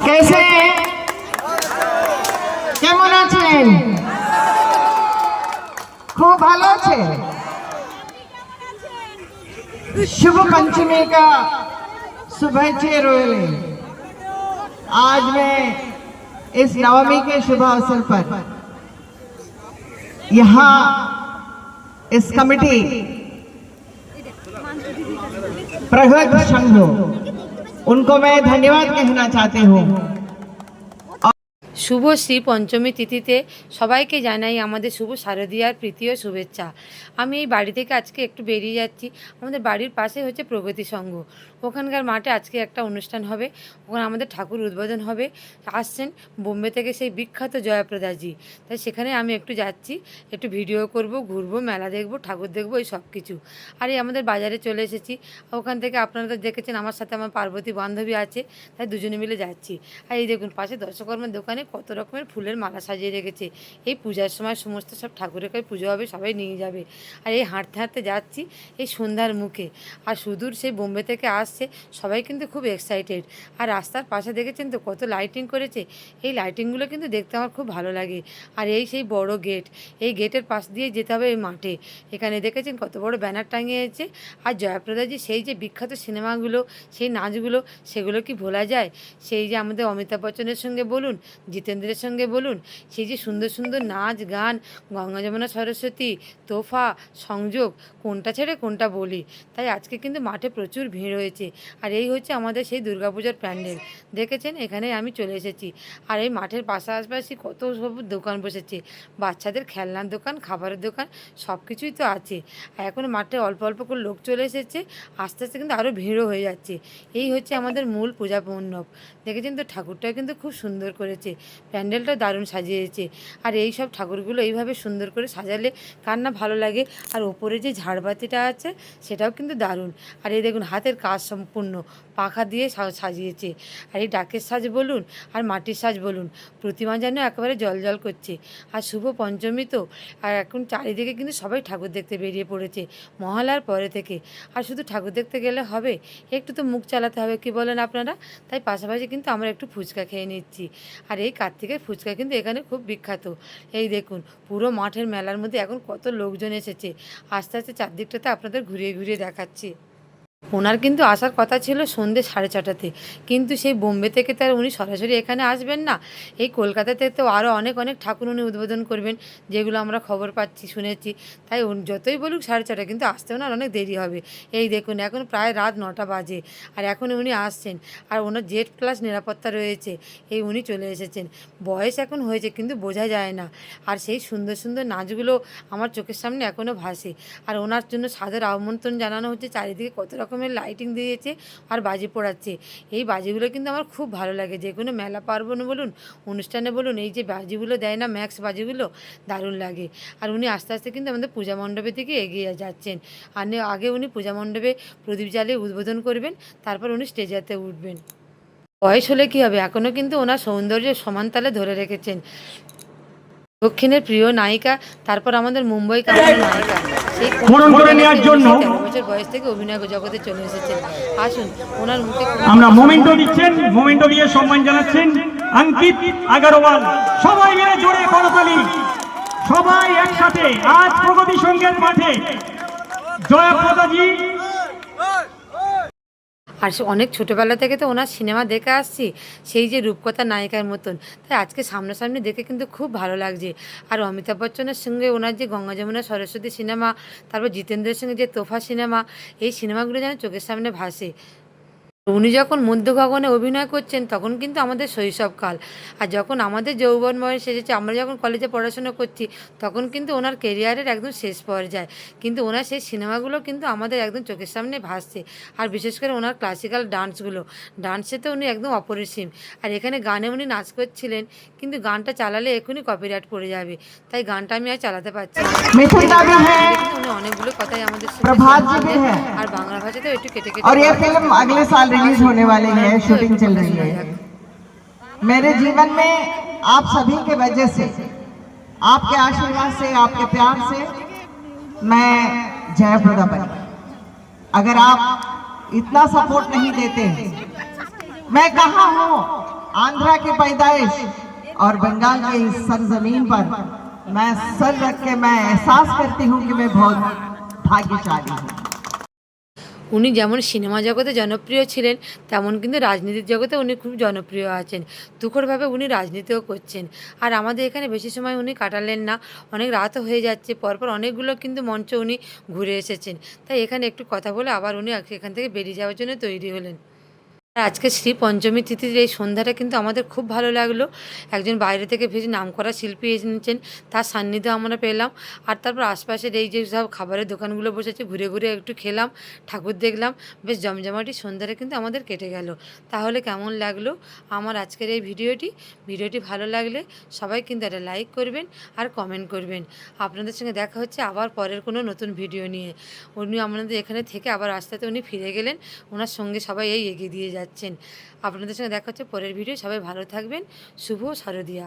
कैसे কেমন আছেন খুব ভালো আছে शुभ पंचमी का शुभेच्छा रोयले आज मैं इस नवमी के शुभ अवसर पर यहाँ इस कमेटी प्रगत संघ उनको मैं धन्यवाद कहना चाहती हूँ। শুভ শ্রী পঞ্চমী তিথিতে সবাইকে জানাই আমাদের শুভ শারদীয়ার প্রীতি ও শুভেচ্ছা। আমি এই বাড়ি থেকে আজকে একটু বেরিয়ে যাচ্ছি। আমাদের বাড়ির পাশে হচ্ছে প্রগতি সংঘ। ওখানকার মাঠে আজকে একটা অনুষ্ঠান হবে। ওখানে আমাদের ঠাকুর উদ্বোধন হবে। আসছেন বোম্বে থেকে সেই বিখ্যাত জয়াপ্রদাজি তাই সেখানে আমি একটু যাচ্ছি, একটু ভিডিও করব, ঘুরবো, মেলা দেখব, ঠাকুর দেখব, এই সব কিছু। আর এই আমাদের বাজারে চলে এসেছি। ওখান থেকে আপনারা তো দেখেছেন আমার সাথে আমার পার্বতী বান্ধবী আছে। তাই দুজনে মিলে যাচ্ছি। আর এই দেখুন পাশে দর্শকর্মার দোকানে কত রকমের ফুলের মালা সাজিয়ে রেখেছে। এই পূজার সময় সমস্ত সব ঠাকুরের পুজো হবে, সবাই নিয়ে যাবে। আর এই হাঁটতে হাঁটতে যাচ্ছি এই সন্ধ্যার মুখে। আর সুদূর সেই বোম্বে থেকে আসছে, সবাই কিন্তু খুব এক্সাইটেড আর রাস্তার পাশে দেখেছেন তো কত লাইটিং করেছে? এই লাইটিংগুলো কিন্তু দেখতে আমার খুব ভালো লাগে। আর এই সেই বড় গেট এই গেটের পাশ দিয়ে যেতে হবে এই মাঠে। এখানে দেখেছেন কত বড় ব্যানার টাঙিয়েছে। আর জয়াপ্রদাজি সেই যে বিখ্যাত সিনেমাগুলো, সেই নাচগুলো, সেগুলো কি ভোলা যায়? সেই যে আমাদের অমিতাভ বচ্চনের সঙ্গে বলুন জিতেন্দ্রের সঙ্গে বলুন, সেই যে সুন্দর সুন্দর নাচ, গান, গঙ্গা যমুনা সরস্বতী, তোফা, সংযোগ, কোনটা ছেড়ে কোনটা বলি? তাই আজকে কিন্তু মাঠে প্রচুর ভিড় হয়েছে। আর এই হচ্ছে আমাদের সেই দুর্গাপূজার প্যান্ডেল। দেখেছেন? এখানে আমি চলে এসেছি। আর এই মাঠের পাশাপাশি কত সব দোকান বসেছে। বাচ্চাদের খেলনার দোকান, খাবারের দোকান, সব কিছুই তো আছে। আর এখন মাঠে অল্প অল্প করে লোক চলে এসেছে। আস্তে আস্তে কিন্তু আরও ভিড়ও হয়ে যাচ্ছে। এই হচ্ছে আমাদের মূল পূজা মণ্ডপ। দেখেছেন তো? ঠাকুরটা কিন্তু খুব সুন্দর করেছে। প্যান্ডেলটা দারুণ সাজিয়েছে। আর এই সব ঠাকুরগুলো এইভাবে সুন্দর করে সাজালে কার না ভালো লাগে। আর ওপরে যে ঝাড়বাতিটা আছে, সেটাও কিন্তু দারুণ। আর এই দেখুন, হাতের কাজ সম্পূর্ণ। পাখা দিয়ে সাজিয়েছে। আর এই ডাকের সাজ বলুন, আর মাটির সাজ বলুন, প্রতিমা যেন একেবারে জল জল করছে। আর শুভ পঞ্চমী তো, আর এখন চারিদিকে কিন্তু সবাই ঠাকুর দেখতে বেরিয়ে পড়েছে, মহালার পরে থেকে। আর শুধু ঠাকুর দেখতে গেলে হবে, একটু তো মুখ চালাতে হবে, কি বলেন আপনারা? তাই পাশাপাশি কিন্তু আমরা একটু ফুচকা খেয়ে নিচ্ছি। আর এই কার্তিকের ফুচকা কিন্তু এখানে খুব বিখ্যাত। এই দেখুন, পুরো মাঠের মেলার মধ্যে এখন কত লোকজন এসেছে। আস্তে আস্তে চারদিকটাতে আপনাদের ঘুরিয়ে ঘুরিয়ে দেখাচ্ছি। ওনার কিন্তু আসার কথা ছিল সন্ধ্যে সাড়ে ছটাতে কিন্তু সেই বোম্বে থেকে তার উনি সরাসরি এখানে আসবেন না। এই কলকাতাতে তো আরও অনেক অনেক ঠাকুর উনি উদ্বোধন করবেন, যেগুলো আমরা খবর পাচ্ছি, শুনেছি। তাই যতই বলুক সাড়ে ছটা কিন্তু আসতে ওনার অনেক দেরি হবে। এই দেখুন, এখন প্রায় রাত নটা বাজে, আর এখন উনি আসছেন। আর ওনার জেড প্লাস নিরাপত্তা রয়েছে, এই উনি চলে এসেছেন। বয়স এখন হয়েছে, কিন্তু বোঝা যায় না। আর সেই সুন্দর সুন্দর নাচগুলো আমার চোখের সামনে এখনও ভাসে। আর ওনার জন্য সাদর আমন্ত্রণ জানানো হচ্ছে, চারিদিকে কত রকমের লাইটিং দিয়েছে আর বাজি পোড়াচ্ছে। এই বাজিগুলো কিন্তু আমার খুব ভালো লাগে। যে কোনো মেলা পার্বণে বলুন, অনুষ্ঠানে বলুন, এই যে বাজিগুলো দেয় না ম্যাক্স বাজিগুলো দারুণ লাগে। আর উনি আস্তে আস্তে কিন্তু আমাদের পূজা মণ্ডপের দিকে এগিয়ে যাচ্ছেন। আর আগে উনি পূজা মণ্ডপে প্রদীপ জ্বালিয়ে উদ্বোধন করবেন, তারপর উনি স্টেজেতে উঠবেন। বয়স হলে কী হবে? এখনও কিন্তু ওনার সৌন্দর্য সমান তালে ধরে রেখেছেন। দক্ষিণের প্রিয় নায়িকা তারপর আমাদের মুম্বই নায়িকা। সেই স্মরণ করে নেওয়ার জন্য তেরো বছর বয়স থেকে অভিনয় জগতে চলে এসেছেন। আসুন ওনার মুখে আমরা মোমেন্টো দিচ্ছেন মোমেন্টো দিয়ে সম্মান জানাচ্ছেন অঙ্কিত আগরওয়াল। সবাই মিলে জোরে করতালি সবাই একসাথে আজ প্রগতি সংঘের মাঠে। জয়াপ্রদাজি আর অনেক ছোটোবেলা থেকে তো ওনার সিনেমা দেখে আসছি, সেই যে রূপকথা নায়িকার মতন। তাই আজকে সামনাসামনি দেখে কিন্তু খুব ভালো লাগছে। আর অমিতাভ বচ্চনের সঙ্গে ওনার যে গঙ্গা যমুনা সরস্বতী সিনেমা, তারপর জিতেন্দ্রের সঙ্গে যে তোফা সিনেমা, এই সিনেমাগুলো যেন চোখের সামনে ভাসে। উনি যখন মধ্যগগনে অভিনয় করছেন তখন কিন্তু আমাদের শৈশবকাল আর যখন আমাদের যৌবন বয়স এসেছে আমরা যখন কলেজে পড়াশোনা করছি তখন কিন্তু ওনার কেরিয়ারের একদম শেষ পর্যায়ে। কিন্তু ওনার সেই সিনেমাগুলো কিন্তু আমাদের একদম চোখের সামনে ভাসছে। আর বিশেষ করে ওনার ক্লাসিক্যাল ডান্সগুলো ডান্সে তো উনি একদম অপরিসীম। আর এখানে গানে উনি নাচ করছিলেন কিন্তু গানটা চালালে এখনই কপিরাইট পড়ে যাবে। তাই গানটা আমি আর চালাতে পারছি উনি অনেকগুলো কথাই আমাদের আর বাংলা ভাষাতেও একটু কেটে কেটে रिलीज़ होने वाले हैं शूटिंग चल रही है। मेरे जीवन में आप सभी के वजह से आपके आशीर्वाद से आपके प्यार से मैं जयप्रदा बनी। अगर आप इतना सपोर्ट नहीं देते मैं कहा हूँ? आंध्रा की पैदाइश और बंगाल की इस सरजमीन पर मैं सर रख के मैं एहसास करती हूँ कि मैं बहुत भाग्यशाली हूँ। উনি যেমন সিনেমা জগতে জনপ্রিয় ছিলেন, তেমন কিন্তু রাজনীতির জগতে উনি খুব জনপ্রিয় আছেন। তুখরভাবে উনি রাজনীতিও করছেন। আর আমাদের এখানে বেশি সময় উনি কাটালেন না। অনেক রাতও হয়ে যাচ্ছে, পরপর অনেকগুলো কিন্তু মঞ্চ উনি ঘুরে এসেছেন। তাই এখানে একটু কথা বলে আবার উনি এখান থেকে বেরিয়ে যাওয়ার জন্য তৈরি হলেন। আর আজকে শ্রী পঞ্চমী তিথির এই সন্ধ্যাটা কিন্তু আমাদের খুব ভালো লাগল। একজন বাইরে থেকে ভেসে নামকরা শিল্পী এসেছেন, তার সান্নিধ্য আমরা পেলাম। আর তারপর আশপাশের এই যে সব খাবারের দোকানগুলো বসেছে, ঘুরে ঘুরে একটু খেলাম, ঠাকুর দেখলাম, বেশ জমজমাটি সন্ধ্যাটা কিন্তু আমাদের কেটে গেল। তাহলে কেমন লাগল আমার আজকের এই ভিডিওটি? ভিডিওটি ভালো লাগলে সবাই কিন্তু একটা লাইক করবেন আর কমেন্ট করবেন। আপনাদের সঙ্গে দেখা হচ্ছে আবার পরের কোনো নতুন ভিডিও নিয়ে। উনি আমাদের এখানে থেকে আবার আস্তে উনি ফিরে গেলেন, ওনার সঙ্গে সবাই এই এগিয়ে দিয়ে যাচ্ছেন। আপনাদের সঙ্গে দেখা হচ্ছে পরের ভিডিও সবাই ভালো থাকবেন। শুভ শারদিয়া।